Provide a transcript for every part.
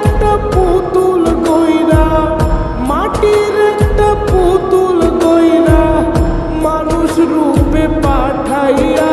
একটা পুতুল গইরা মাটির একটা পুতুল গইরা মানুষ রূপে পাঠাইয়া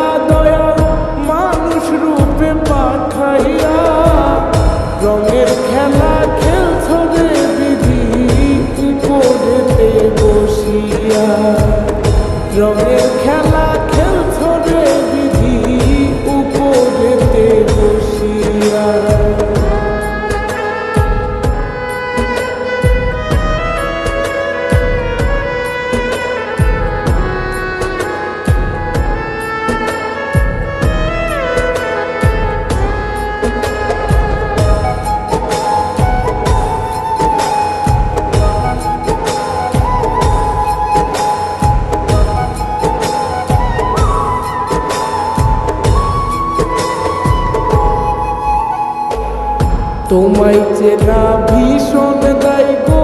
তোমায় চেনা ভীষণ দায় গো,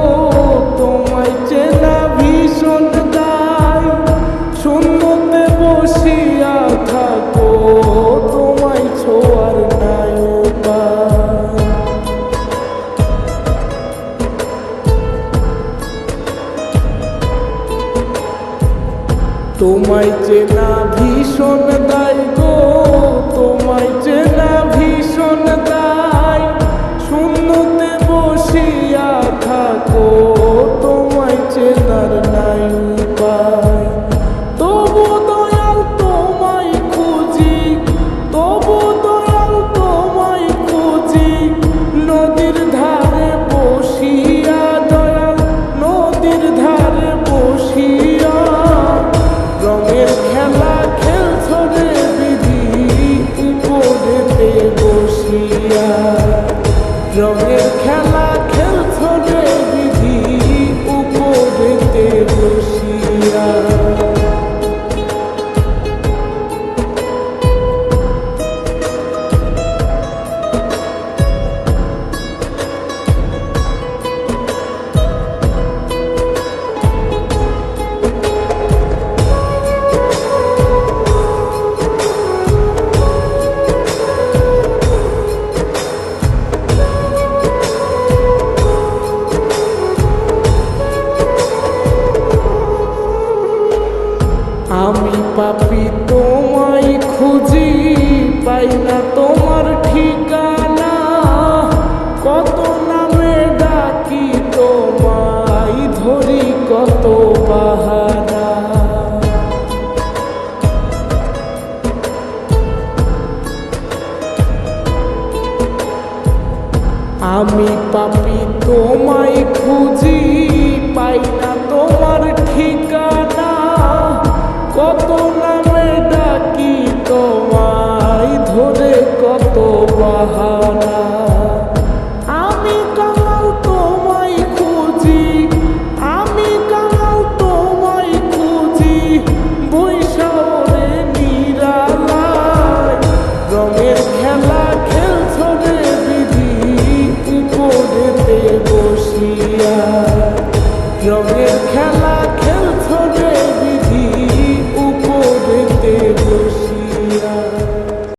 তোমায় চেনা ভীষণ দায় শূন্যতে বসিয়া থাকো, তোমায় ছোয়ার নাই তোমায় চেনা ভীষণ দায় গো, তোমায় চেনা রঙের খেলা পাপি তোমায় খুঁজি পাই না তোমার ঠিকানা। কত নামে ডাকি তোমায় ধরি কত বাহানা আমি পাপি তোমায় খুঁজি পাই না তোমার ঠিকানা। কত নামে ডাকি তোমায় ধরে কত বাহানা আমি কাঙাল তোমায় খুঁজি, আমি কাঙাল তোমায় খুঁজি বৈশারে নিরালায়। রঙের খেলা খেলছ রে বিধি উপরেতে বসিয়া। রঙের খেলা